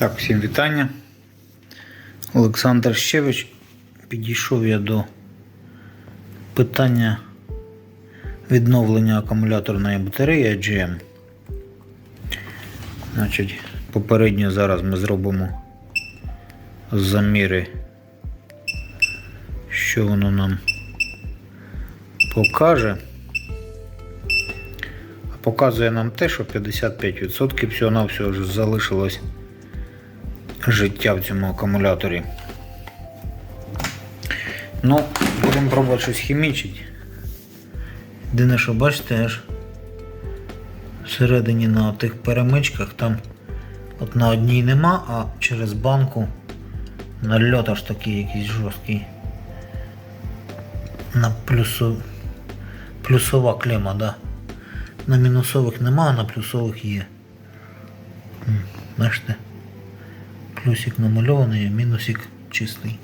Так, всім вітання. Олександр Щевич. Підійшов я до питання відновлення акумуляторної батареї AGM. Значить, попередньо зараз ми зробимо заміри, що воно нам покаже. А показує нам те, що 55% всього-навсього залишилось життя в цьому акумуляторі. Ну, будемо пробувати щось хімічити. Єдине, що бачите, аж всередині на тих перемичках там от на одній нема, а через банку нальот аж такий якийсь жорсткий. На плюсу... плюсова клема, да. На мінусових нема, а на плюсових є. Бачите? Плюсик намальований, мінусик чистий.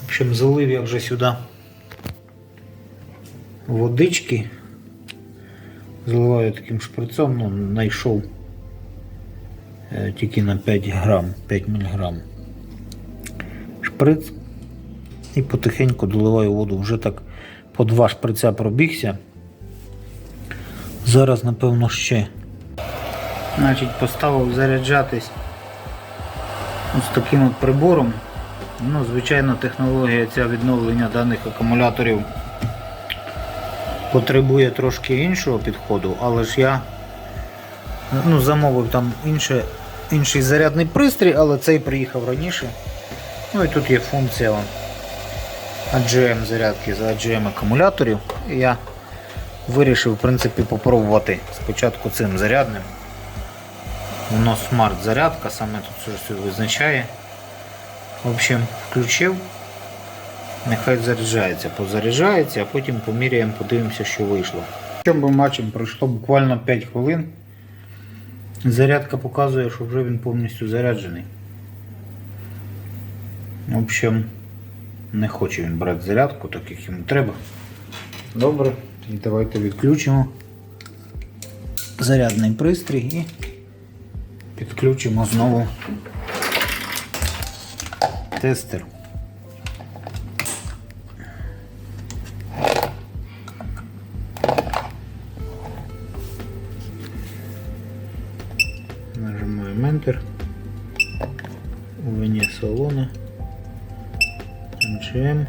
В общем, залив я вже сюди водички. Заливаю таким шприцом, ну, знайшов е, тільки на 5 грам, 5 мг. Шприц і потихеньку доливаю воду. Вже так по два шприця пробігся. Зараз, напевно, ще. Значить, поставив заряджатись ось таким от прибором. Ну, звичайно, технологія ця відновлення даних акумуляторів потребує трошки іншого підходу, але ж я ну, замовив там інше, інший зарядний пристрій, але цей приїхав раніше. Ну і тут є функція AGM зарядки за AGM акумуляторів. Я вирішив в принципі попробувати спочатку цим зарядним. Воно смарт зарядка, саме тут щось визначає. В общем, включив. Нехай заряджається, позаряджається, а потім поміряємо, подивимося, що вийшло. Що ми бачимо, пройшло буквально 5 хвилин. Зарядка показує, що вже він повністю заряджений. В общем, не хоче він брати зарядку, так як йому треба. Добре, і давайте відключимо зарядний пристрій і підключимо знову тестер. Нажимаем Enter. Вне салона. MGM.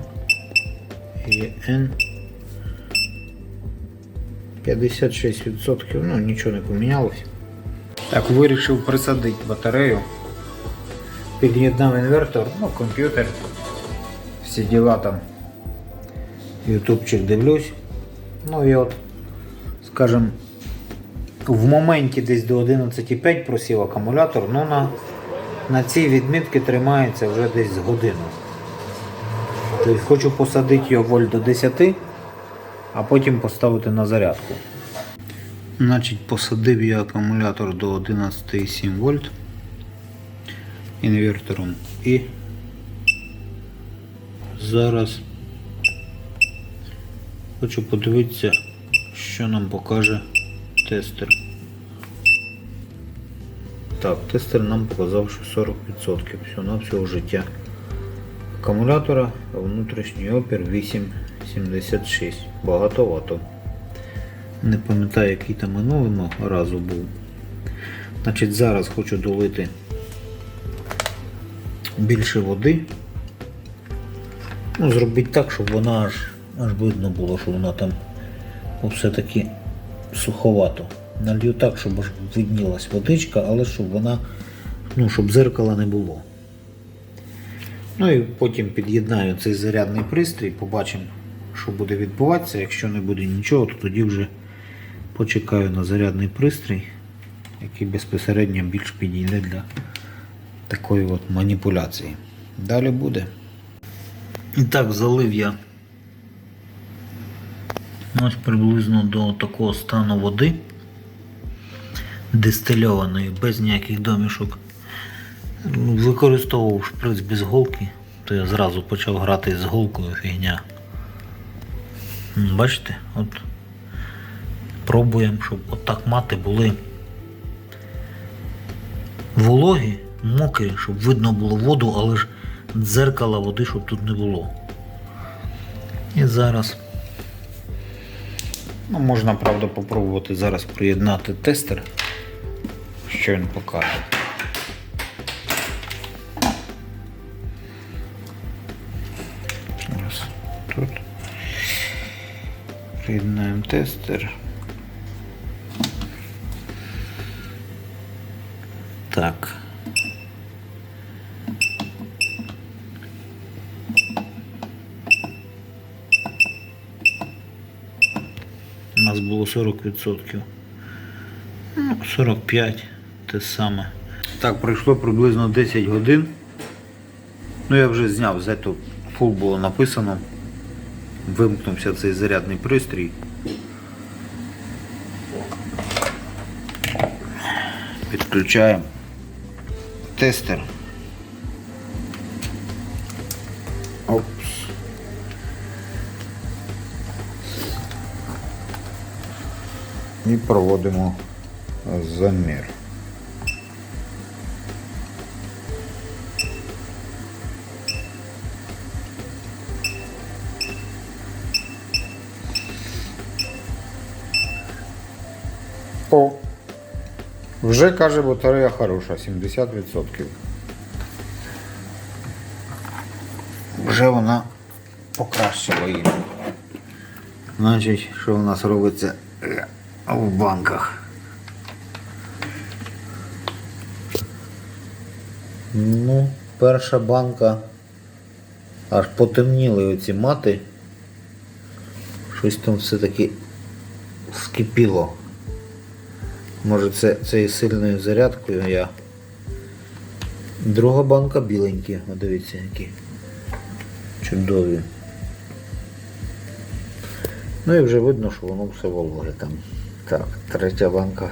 EN. 56%, ну нічого не помінялось. Так, вирішив присадити батарею. Під'єднав інвертор, ну, комп'ютер. Всі діла там. Ютубчик дивлюсь. Ну і от, скажем, в моменті десь до 11,5 просів акумулятор, ну на, на цій відмітці тримається вже десь годину. Тобто хочу посадити його вольт до 10, а потім поставити на зарядку. Значить, посадив я акумулятор до 11,7 вольт інвертором і зараз хочу подивитися, що нам покаже тестер. Так, тестер нам показав, що 40% всього життя акумулятора, внутрішній опір 8,76. Багато-вато. Не пам'ятаю, який там минулого разу був. Значить, зараз хочу долити більше води. Ну, зробити так, щоб вона аж, аж видно було, що вона там все-таки суховато. Налью так, щоб аж виднілась водичка, але щоб вона, ну, щоб зеркала не було. Ну і потім під'єднаю цей зарядний пристрій, побачимо, що буде відбуватися. Якщо не буде нічого, то тоді вже почекаю на зарядний пристрій, який безпосередньо більш підійде для такої от маніпуляції. Далі буде. І так, залив я ось приблизно до такого стану води дистильованої, без ніяких домішок. Використовував шприц без голки, то я зразу почав грати з голкою фігня. Бачите, от пробуємо, щоб отак мати були вологі, мокрі, щоб видно було воду, але ж дзеркала води, щоб тут не було. І зараз. Ну, можна, правда, попробувати зараз приєднати тестер, що він покаже. Тут. Приєднаємо тестер. У нас було 40%. Ну, 45 те саме. Так, пройшло приблизно 10 годин. Ну, я вже зняв, зето фул було написано. Вимкнувся цей зарядний пристрій. Підключаємо тестер. І проводимо замір. О, вже каже батарея хороша, 70%. Вже вона покращила її. Значить, що в нас робиться е, в банках? Ну, перша банка аж потемніли оці мати. Щось там все-таки скипіло. Може це цією сильною зарядкою я. Друга банка біленькі, О, дивіться які. Чудові. Ну і вже видно, що воно все вологе там. Так, третя банка.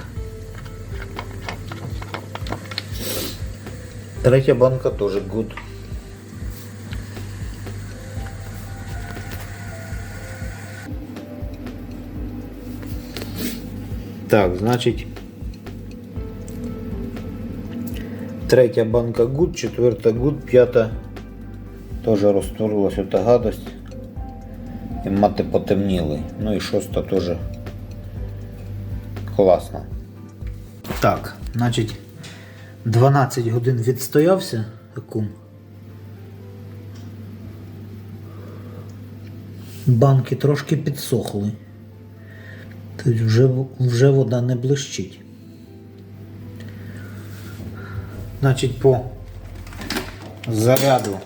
Третя банка теж good. Так, значить. Третя банка гуд, четверта гуд, п'ята теж розтворилась ота гадость. І мати потемніли. Ну і шоста теж класна. Так, значить 12 годин відстоявся акум. Банки трошки підсохли. Тобто вже, вже вода не блищить. Значить, по заряду.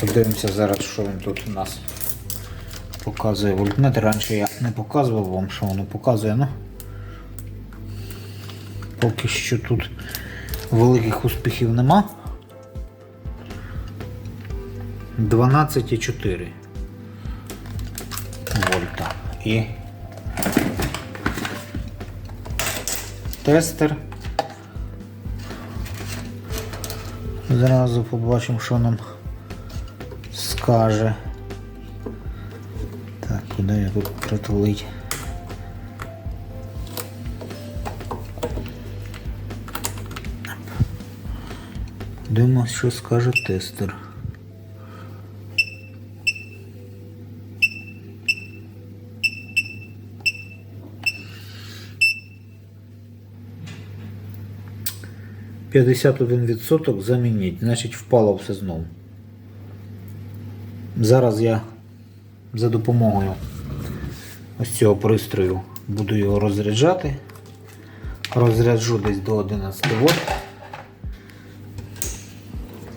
Подивимося зараз, що він тут у нас показує вольтметр. Раніше я не показував вам, що воно показує, ну поки що тут великих успіхів нема. 12,4 вольта. І тестер. Зразу побачимо, що нам скаже. Куди я тут притулить? Дивимось, що скаже тестер. П'ятдесят один відсоток замініть, значить впало все знову. Зараз я за допомогою ось цього пристрою буду його розряджати. Розряджу десь до 11 вольт.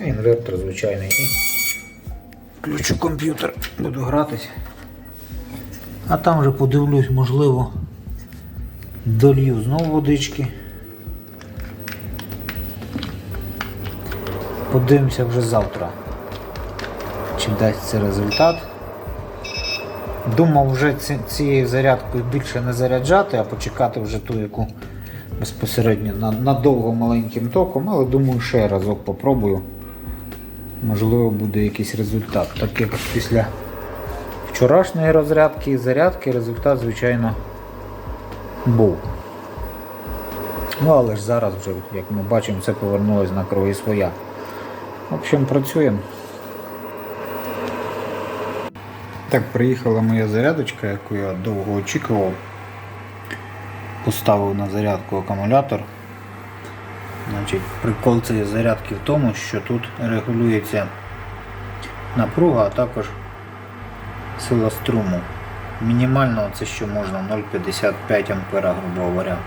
Інвертор звичайний. Включу комп'ютер, буду гратись. А там вже подивлюсь, можливо, долью знову водички. Подивимося вже завтра, чи дасть це результат. Думав вже ці- цією зарядкою більше не заряджати, а почекати вже ту, яку безпосередньо на, надовго маленьким током, але думаю, ще разок попробую. Можливо, буде якийсь результат. Так як після вчорашньої розрядки і зарядки результат, звичайно, був. Ну але ж зараз вже, як ми бачимо, все повернулось на круги своя. В общем, працюємо. Так, приїхала моя зарядочка, яку я довго очікував. Поставив на зарядку акумулятор. Значить, прикол цієї зарядки в тому, що тут регулюється напруга, а також сила струму. Мінімально це що можна 0,55 ампера, грубо говоря.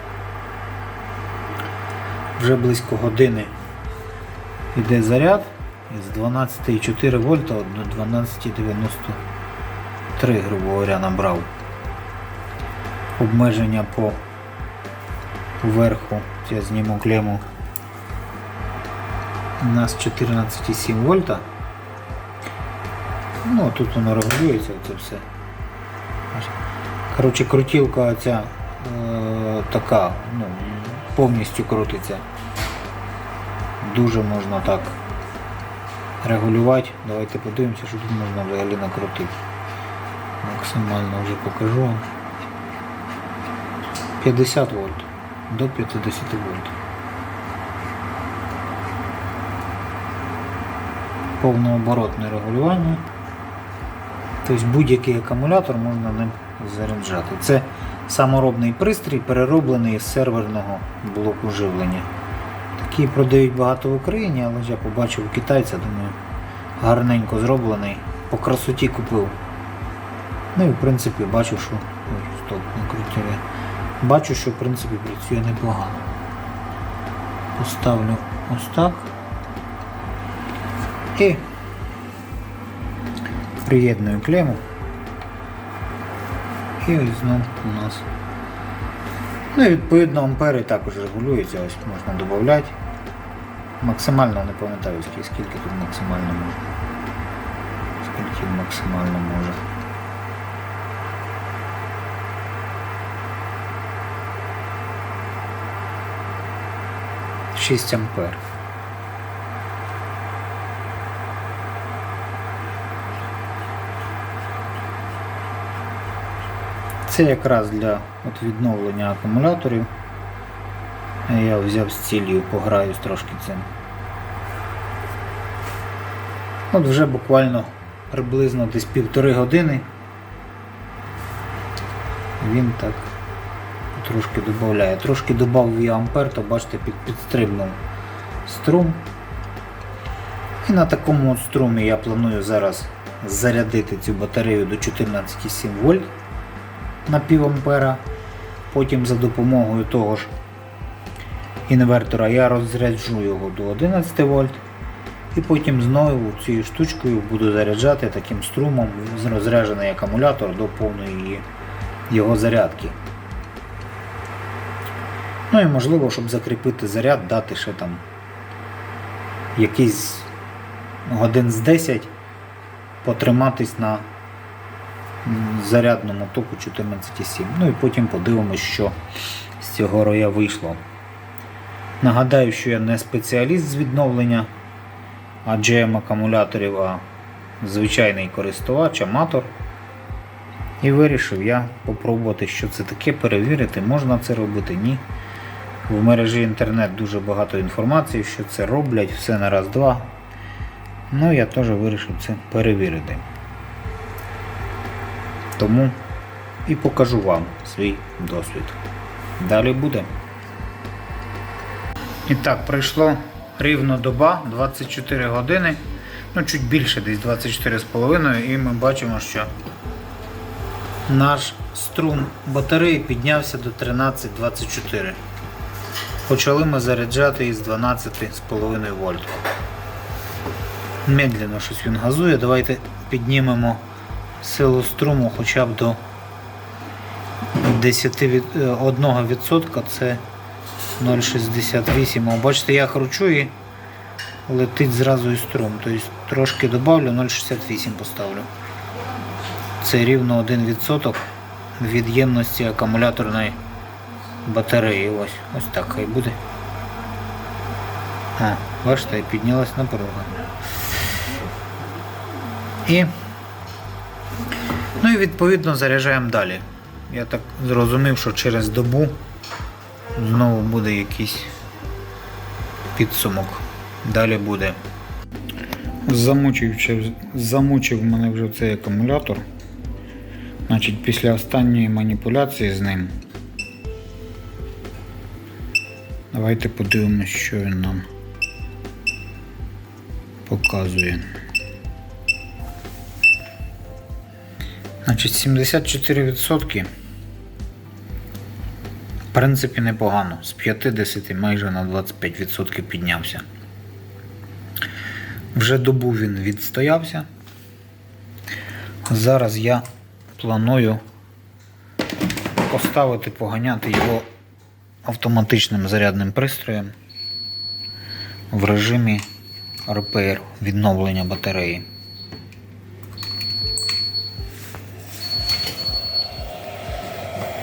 Вже близько години йде заряд із 12,4 вольта до 12,93, грубо говоря, набрав. Обмеження по верху, я зніму клему. У нас 14,7 вольта. Ну, тут воно регулюється, це все. Коротше, крутілка ця е, така, ну, повністю крутиться. Дуже можна так регулювати. Давайте подивимося, що тут можна взагалі накрутити. Максимально вже покажу вам. 50 вольт. До 50 вольт. Повнооборотне регулювання. Тобто будь-який акумулятор можна ним заряджати. Це саморобний пристрій, перероблений з серверного блоку живлення. Такі продають багато в Україні, але я побачив китайця, думаю, гарненько зроблений. По красоті купив. Ну і в принципі бачу, що. Ой, стоп, не крутили. Бачу, що в принципі працює непогано. Поставлю ось так. І приєдную клему. І ось знов у нас. Ну і відповідно ампери також регулюються, ось можна додати. Максимально не пам'ятаю скільки тут максимально можна. Скільки максимально може. Шість ампер. Це якраз для от відновлення акумуляторів. Я взяв з цілею, пограюсь трошки цим. От вже буквально приблизно десь півтори години він так трошки додає. Трошки додав я ампер, то бачите, під, підстрибнув струм. І на такому от струмі я планую зараз зарядити цю батарею до 14,7 вольт на пів ампера. Потім за допомогою того ж інвертора я розряджу його до 11 вольт. І потім знову цією штучкою буду заряджати таким струмом розряджений акумулятор до повної його зарядки. Ну і можливо, щоб закріпити заряд, дати ще там якийсь годин з 10 потриматись на зарядному току 14,7. Ну і потім подивимось, що з цього роя вийшло. Нагадаю, що я не спеціаліст з відновлення AGM акумуляторів, а звичайний користувач, аматор. І вирішив я попробувати, що це таке, перевірити, можна це робити, ні. В мережі інтернет дуже багато інформації, що це роблять, все на раз-два. Ну, я теж вирішив це перевірити. Тому і покажу вам свій досвід. Далі буде. І так, пройшло рівно доба, 24 години, ну чуть більше, десь 24,5, і ми бачимо, що наш струм батареї піднявся до 13,24. Почали ми заряджати із 12,5 вольт. Медленно щось він газує. Давайте піднімемо силу струму хоча б до 10 е, 1%, це 0,68. Бачите, я кручу і летить зразу і струм. Тобто трошки добавлю, 0,68 поставлю. Це рівно 1% від ємності акумуляторної батареї. Ось, ось так хай буде. А, бачите, і піднялась напруга. І, ну і відповідно заряджаємо далі. Я так зрозумів, що через добу знову буде якийсь підсумок. Далі буде. Замучив, замучив мене вже цей акумулятор. Значить, після останньої маніпуляції з ним. Давайте подивимось, що він нам показує. Значить, 74%. В принципі, непогано. З 50 майже на 25% піднявся. Вже добу він відстоявся. Зараз я планую поставити, поганяти його автоматичним зарядним пристроєм в режимі РПР відновлення батареї.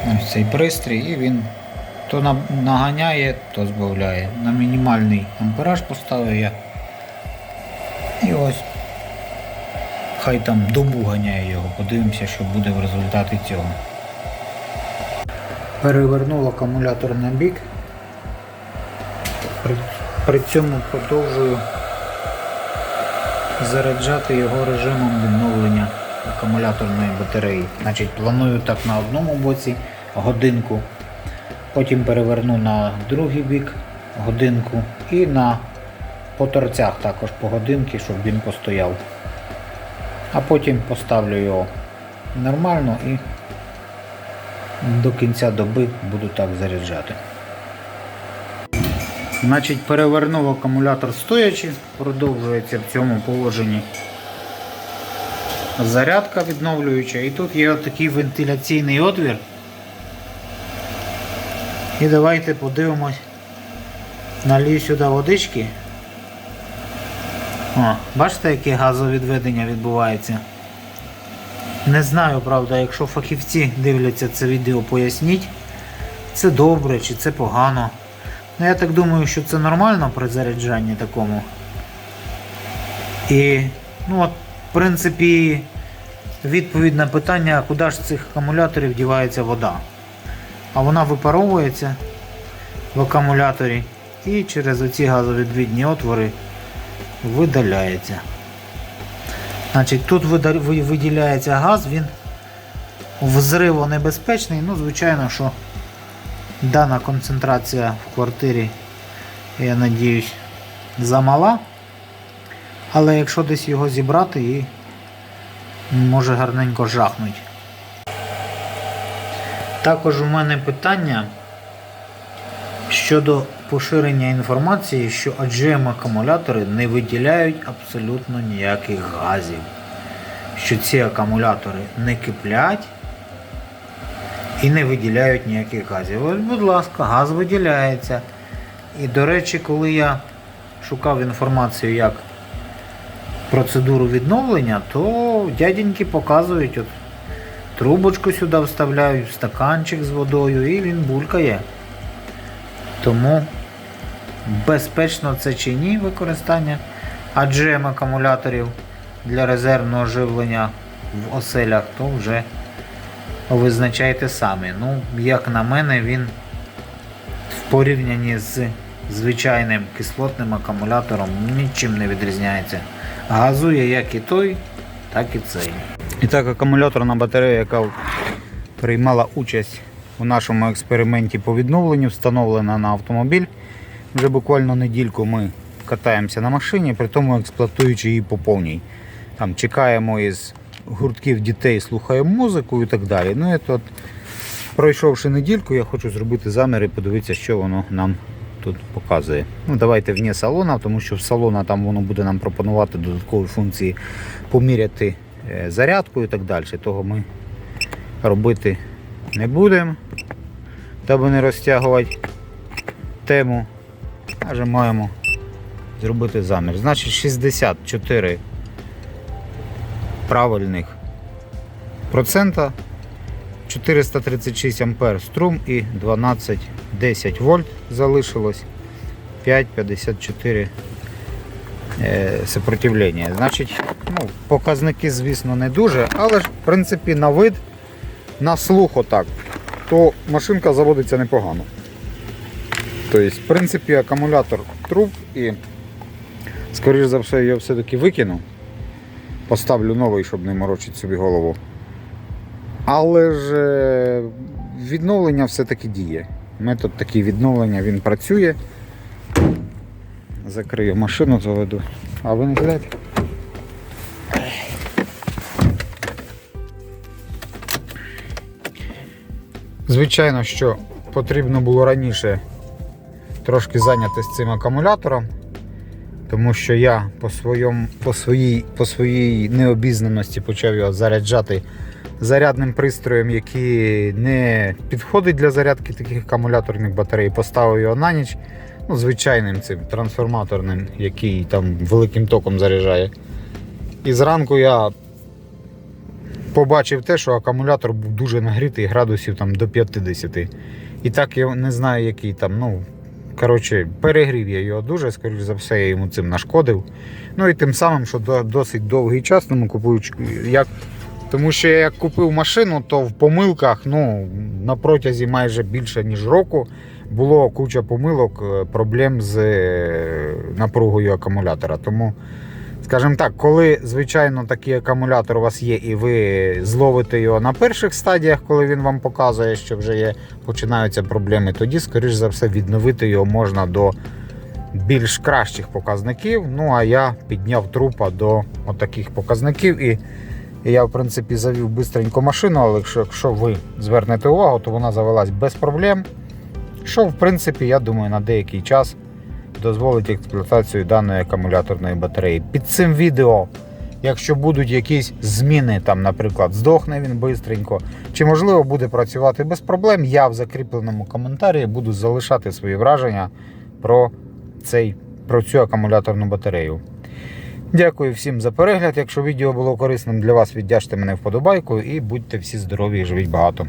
Ось цей пристрій і він то наганяє, то збавляє. На мінімальний ампераж поставив я. І ось хай там добу ганяє його. Подивимося, що буде в результаті цього. Перевернув акумулятор на бік. При, при цьому продовжую заряджати його режимом відновлення акумуляторної батареї. Значить, планую так на одному боці годинку, потім переверну на другий бік годинку і на по торцях також по годинки, щоб він постояв. А потім поставлю його нормально і до кінця доби буду так заряджати. Значить, перевернув акумулятор стоячи, продовжується в цьому положенні зарядка відновлююча. І тут є такий вентиляційний отвір. І давайте подивимось. Налью сюди водички. О, бачите, яке газовідведення відбувається? Не знаю, правда, якщо фахівці дивляться це відео, поясніть, це добре чи це погано. Ну, я так думаю, що це нормально при заряджанні такому. І, ну от, в принципі, відповідь на питання, куди ж цих акумуляторів дівається вода. А вона випаровується в акумуляторі і через оці газовідвідні отвори видаляється. Значить, тут виділяється газ, він взривонебезпечний. Ну, звичайно, що дана концентрація в квартирі, я надіюсь, замала. Але якщо десь його зібрати і може гарненько жахнуть. Також у мене питання щодо поширення інформації, що AGM акумулятори не виділяють абсолютно ніяких газів. Що ці акумулятори не киплять і не виділяють ніяких газів. Ось, будь ласка, газ виділяється. І, до речі, коли я шукав інформацію, як процедуру відновлення, то дяденьки показують, от трубочку сюди вставляють, стаканчик з водою і він булькає. Тому безпечно це чи ні використання AGM акумуляторів для резервного живлення в оселях, то вже визначайте самі. Ну, як на мене, він в порівнянні з звичайним кислотним акумулятором нічим не відрізняється. Газує як і той, так і цей. І так, акумуляторна батарея, яка приймала участь у нашому експерименті по відновленню, встановлена на автомобіль. Вже буквально недільку ми катаємося на машині, при тому експлуатуючи її по повній. Там чекаємо із гуртків дітей, слухаємо музику і так далі. Ну і тут, пройшовши недільку, я хочу зробити замір і подивитися, що воно нам тут показує. Ну, давайте вне салона, тому що в салона там воно буде нам пропонувати додаткові функції поміряти е, зарядку і так далі. Того ми робити не будемо, аби не розтягувати тему. Аже маємо зробити замір. Значить 64 правильних процента, 436 ампер струм і 12-10 вольт залишилось 5,54 е, сопротивлення. Значить, ну, показники, звісно, не дуже, але ж в принципі на вид, на слух отак, то машинка заводиться непогано. Тобто, в принципі, акумулятор труп і, скоріш за все, я все-таки викину. Поставлю новий, щоб не морочити собі голову. Але ж е, відновлення все-таки діє. Метод такий відновлення він працює. Закрию машину, заведу. А ви не сідайте? Звичайно, що потрібно було раніше трошки зайнятися цим акумулятором, тому що я по, своєму, по, своїй, по своїй необізнаності почав його заряджати зарядним пристроєм, який не підходить для зарядки таких акумуляторних батарей. Поставив його на ніч, ну, звичайним цим трансформаторним, який там великим током заряджає. І зранку я побачив те, що акумулятор був дуже нагрітий градусів там, до 50. І так я не знаю, який там. ну, Коротше, перегрів я його дуже, скоріш за все, я йому цим нашкодив. Ну і тим самим, що досить довгий час, тому купуючи, як тому що я як купив машину, то в помилках ну, на протязі майже більше ніж року було куча помилок, е, проблем з е, напругою акумулятора. Тому, скажімо так, коли, звичайно, такий акумулятор у вас є, і ви зловите його на перших стадіях, коли він вам показує, що вже є, починаються проблеми, тоді, скоріш за все, відновити його можна до більш кращих показників. Ну а я підняв трупа до отаких показників. І я, в принципі, завів бистренько машину, але якщо, якщо ви звернете увагу, то вона завелась без проблем. Що, в принципі, я думаю, на деякий час дозволить експлуатацію даної акумуляторної батареї. Під цим відео, якщо будуть якісь зміни, там, наприклад, здохне він бистренько, чи можливо буде працювати без проблем, я в закріпленому коментарі буду залишати свої враження про, цей, про цю акумуляторну батарею. Дякую всім за перегляд. Якщо відео було корисним для вас, віддячте мене вподобайку і будьте всі здорові і живіть багато.